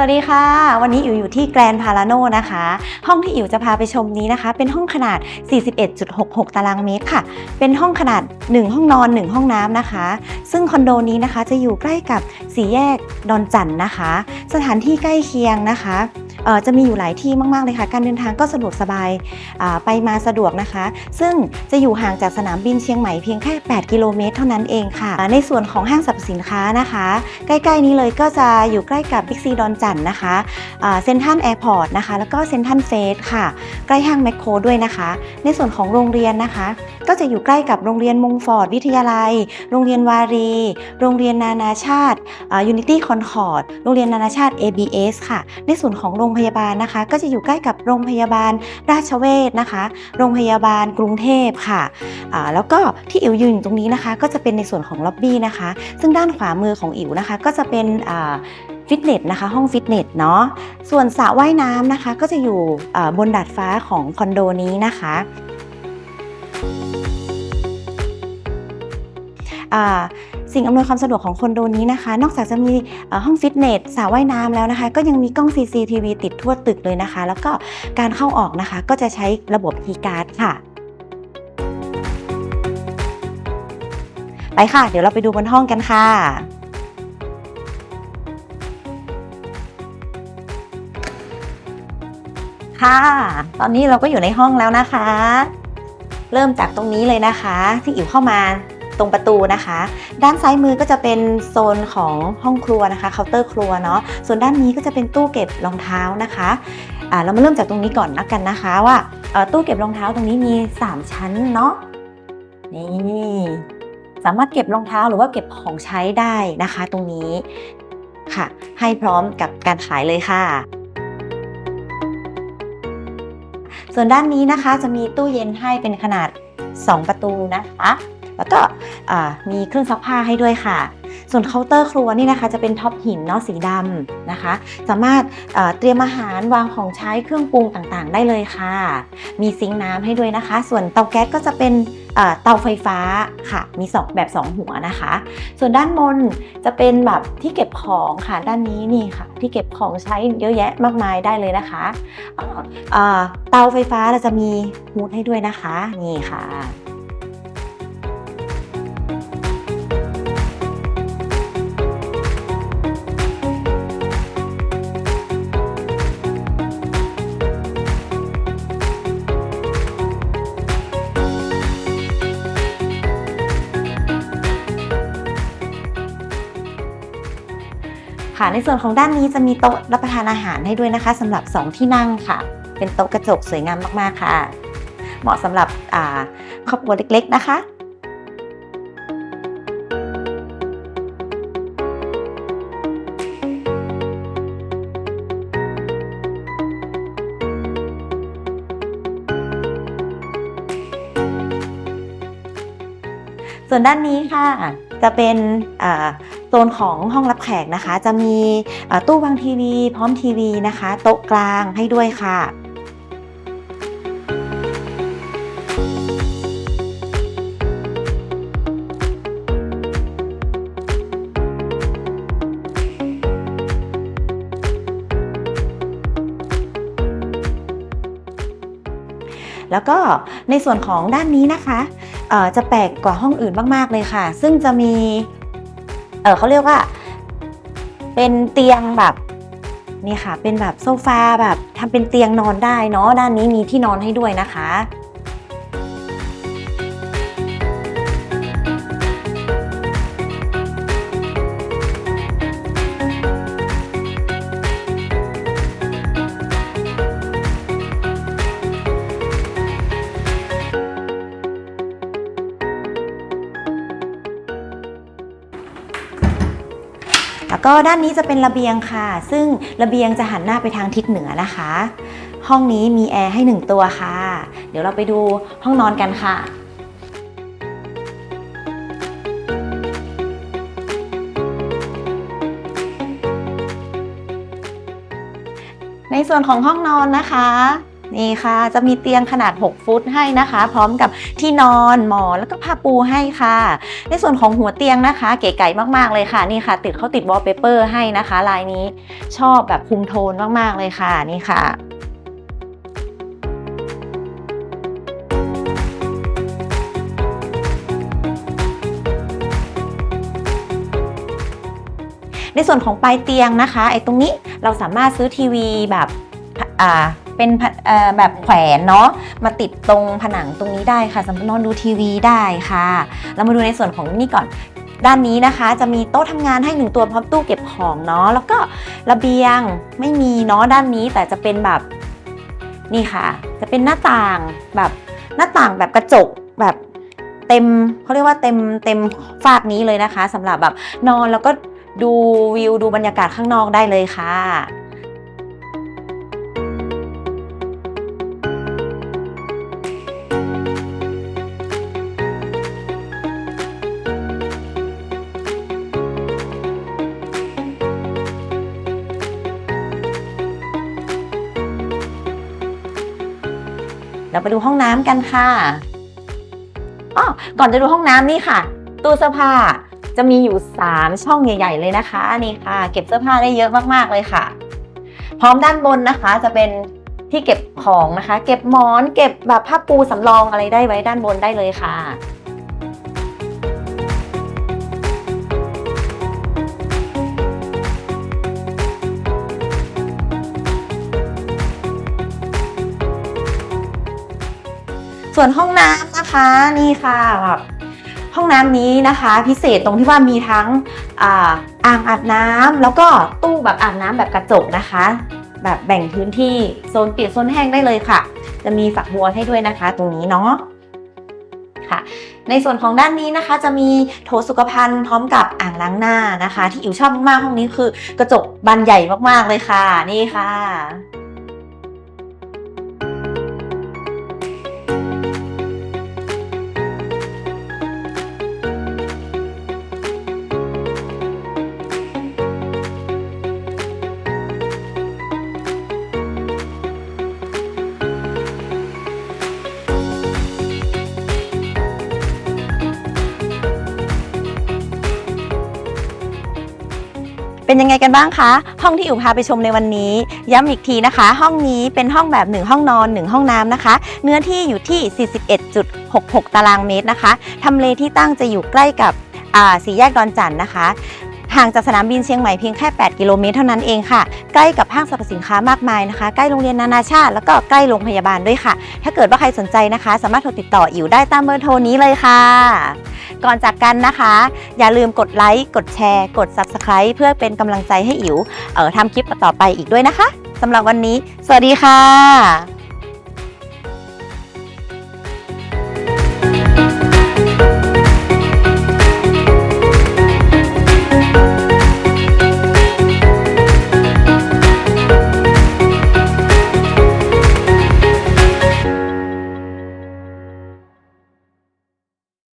วัสดีค่ะ วันนี้อิ๋วอยู่ที่แกรนพาราโนนะคะ ห้องที่อิ๋วจะพาไปชมนี้นะคะ เป็นห้องขนาด 41.66 ตารางเมตรค่ะ เป็นห้องขนาด 1 ห้องนอน 1 ห้องน้ำนะคะ ซึ่งคอนโดนี้นะคะจะอยู่ใกล้กับสี่แยกดอนจันทน์นะคะ สถานที่ใกล้เคียงนะคะ จะมีอยู่หลายที่มากๆเลยค่ะ การเดินทางก็สะดวกสบายไปมาสะดวกนะคะ ซึ่งจะอยู่ห่างจากสนามบินเชียงใหม่เพียงแค่ 8 กิโลเมตรเท่านั้นเองค่ะ ในส่วนของห้างสรรพสินค้านะคะ ใกล้ๆนี้เลยก็จะอยู่ใกล้กับบิ๊กซีดอนจันทน์นะคะเซ็นทรัลแอร์พอร์ตนะคะ แล้วก็เซ็นทรัลเฟสค่ะ ใกล้ห้างแมคโครด้วยนะคะ ในส่วนของโรงเรียนนะคะ ก็จะอยู่ใกล้กับโรงเรียนมงฟอร์ดวิทยาลัย โรงเรียนวารี โรงเรียนนานาชาติยูนิตี้คอนคอร์ดโรงเรียนนานาชาติ ABS ค่ะ ในส่วนของโรงพยาบาลนะคะ ก็จะอยู่ใกล้กับโรงพยาบาลราชเวชนะคะ โรงพยาบาลกรุงเทพค่ะแล้วก็ที่อิ๋วยืนอยู่ตรงนี้นะคะ ก็จะเป็นในส่วนของล็อบบี้นะคะ ซึ่งด้านขวามือของอิ๋วนะคะ ก็จะเป็นฟิตเนสนะคะห้องฟิตเนสเนาะส่วนสระว่ายน้ำนะคะ ก็จะอยู่บนดาดฟ้าของคอนโดนี้นะคะอ่า สิ่งอำนวยความสะดวกของคอนโดนี้นะคะ นอกจากจะมีห้องฟิตเนสสระว่ายน้ำแล้วนะคะ ก็ยังมีกล้อง CCTV ติดทั่วตึกเลยนะคะ แล้วก็การเข้าออกนะคะ ก็จะใช้ระบบคีย์การ์ดค่ะ ไปค่ะ เดี๋ยวเราไปดูบนห้องกันค่ะค่ะ ตอนนี้เราก็อยู่ในห้องแล้วนะคะ เริ่มจากตรงนี้เลยนะคะ ที่อิ๋วเข้ามา ตรงประตูนะคะ ด้านซ้ายมือก็จะเป็นโซนของห้องครัวนะคะเคาน์เตอร์ครัวเนาะส่วนด้านนี้ก็จะเป็นตู้เก็บรองเท้านะคะอ่าเรามาเริ่มจากตรงนี้ก่อนนะกันนะคะ ว่าเอ่อตู้เก็บรองเท้าตรงนี้มี 3 ชั้นเนาะนี่สามารถเก็บรองเท้าหรือว่าเก็บของใช้ได้นะคะ ตรงนี้ค่ะ ให้พร้อมกับการขายเลยค่ะ ส่วนด้านนี้นะคะจะมีตู้เย็นให้เป็นขนาด 2 ประตูนะคะ แล้วก็มีเครื่องซักผ้าให้ด้วยค่ะ ส่วนเคาน์เตอร์ครัวนี่นะคะจะเป็นท็อปหินเนาะสีดำนะคะ สามารถเตรียมอาหารวางของใช้เครื่องปรุงต่างๆ ได้เลยค่ะ มีซิงค์น้ำให้ด้วยนะคะ ส่วนเตาแก๊สก็จะเป็นเตาไฟฟ้าค่ะ มีสองแบบ 2 หัวนะคะ ส่วนด้านบนจะเป็นแบบที่เก็บของค่ะด้านนี้นี่ค่ะ ที่เก็บของใช้เยอะแยะมากมายได้เลยนะคะเอ่อเอ่อเตาไฟฟ้าเราจะมีฮูดให้ด้วยนะคะ นี่ค่ะ ค่ะ ในส่วนของด้านนี้จะมีโต๊ะรับประทานอาหารให้ด้วยนะคะสำหรับ 2 ที่นั่งค่ะ เป็นโต๊ะกระจกสวยงามมากๆค่ะ เหมาะสำหรับครอบครัวเล็ก ๆ นะคะส่วนด้านนี้ค่ะจะเป็น โซนของห้องรับแขกนะคะ จะมีตู้วางทีวี พร้อมทีวีนะคะ โต๊ะกลางให้ด้วยค่ะแล้วก็ในส่วนของด้านนี้นะคะจะแปลกกว่าห้องอื่นมาก ๆ เลยค่ะ ซึ่งจะมี ออเขาเรียกว่า เป็นเตียงแบบนี่ค่ะ เป็นแบบโซฟาแบบทำเป็นเตียงนอนได้เนาะด้านนี้มีที่นอนให้ด้วยนะคะ ก็ด้านนี้จะเป็นระเบียงค่ะ ซึ่งระเบียงจะหันหน้าไปทางทิศเหนือนะคะ ห้องนี้มีแอร์ให้หนึ่งตัวค่ะ เดี๋ยวเราไปดูห้องนอนกันค่ะในส่วนของห้องนอนนะคะ นี่ค่ะ จะมีเตียงขนาด 6 ฟุตให้นะคะ พร้อมกับที่นอนหมอนแล้วก็ผ้าปูให้ค่ะ ในส่วนของหัวเตียงนะคะ เก๋ไก่มากๆเลยค่ะนี่ค่ะ ติดเขาติดวอลเปเปอร์ให้นะคะ ลายนี้ชอบแบบคุมโทนมากๆเลยค่ะนี่ค่ะในส่วนของปลายเตียงนะคะไอ้ตรงนี้เราสามารถซื้อทีวีแบบ เป็นแบบแขวนเนาะมาติดตรงผนังตรงนี้ได้ค่ะสำหรับนอนดูทีวีได้ค่ะ เรามาดูในส่วนของนี่ก่อนด้านนี้นะคะจะมีโต๊ะทำงานให้หนึ่งตัวพร้อมตู้เก็บของเนาะแล้วก็ระเบียงไม่มีเนาะด้านนี้แต่จะเป็นแบบนี่ค่ะ จะเป็นหน้าต่างแบบหน้าต่างแบบกระจกแบบเต็มเขาเรียกว่าเต็มเต็มฝากนี้เลยนะคะสำหรับแบบนอนแล้วก็ดูวิวดูบรรยากาศข้างนอกได้เลยค่ะ เราไปดูห้องน้ำกันค่ะอ๋อก่อนจะดูห้องน้ำนี่ค่ะ ตู้เสื้อผ้าจะมีอยู่ 3 ช่องใหญ่ ๆ เลยนะคะนี่ค่ะ เก็บเสื้อผ้าได้เยอะมากๆเลยค่ะ พร้อมด้านบนนะคะจะเป็นที่เก็บของนะคะ เก็บหมอน เก็บแบบผ้าปูสำรองอะไรได้ไว้ด้านบนได้เลยค่ะ ส่วนห้องน้ำนะคะนี่ค่ะแบบห้องน้ำนี้นะคะ พิเศษตรงที่ว่ามีทั้งอ,อ่างอาบน้ำแล้วก็ตู้แบบอาบน้ำแบบกระจกนะคะ แบบแบ่งพื้นที่โซนเปียกโซนแห้งได้เลยค่ะ จะมีฝักบัวให้ด้วยนะคะ ตรงนี้เนาะค่ะในส่วนของด้านนี้นะคะ จะมีโถสุขภัณฑ์พร้อมกับอ่างล้างหน้านะคะ ที่อิ๋วชอบมากๆห้องนี้คือ กระจกบานใหญ่มากๆเลยค่ะ นี่ค่ะ เป็นยังไงกันบ้างคะ ห้องที่อิ๋วพาไปชมในวันนี้ ย้ำอีกทีนะคะ ห้องนี้เป็นห้องแบบ 1 ห้องนอน 1 ห้องน้ำนะคะ เนื้อที่อยู่ที่ 41.66 ตารางเมตรนะคะทำเลที่ตั้งจะอยู่ใกล้กับสี่แยกดอนจันทน์นะคะ ห่างจากสนามบินเชียงใหม่เพียงแค่ 8 กิโลเมตรเท่านั้นเองค่ะ ใกล้กับห้างสรรพสินค้ามากมายนะคะ ใกล้โรงเรียนนานาชาติ แล้วก็ใกล้โรงพยาบาลด้วยค่ะ ถ้าเกิดว่าใครสนใจนะคะ สามารถโทรติดต่ออิ๋วได้ตามเบอร์โทรนี้เลยค่ะ ก่อนจากกันนะคะ อย่าลืมกดไลค์ กดแชร์ กด Subscribe เพื่อเป็นกำลังใจให้อิ๋วเอ่อทำคลิปต่อไปอีกด้วยนะคะสำหรับวันนี้ สวัสดีค่ะ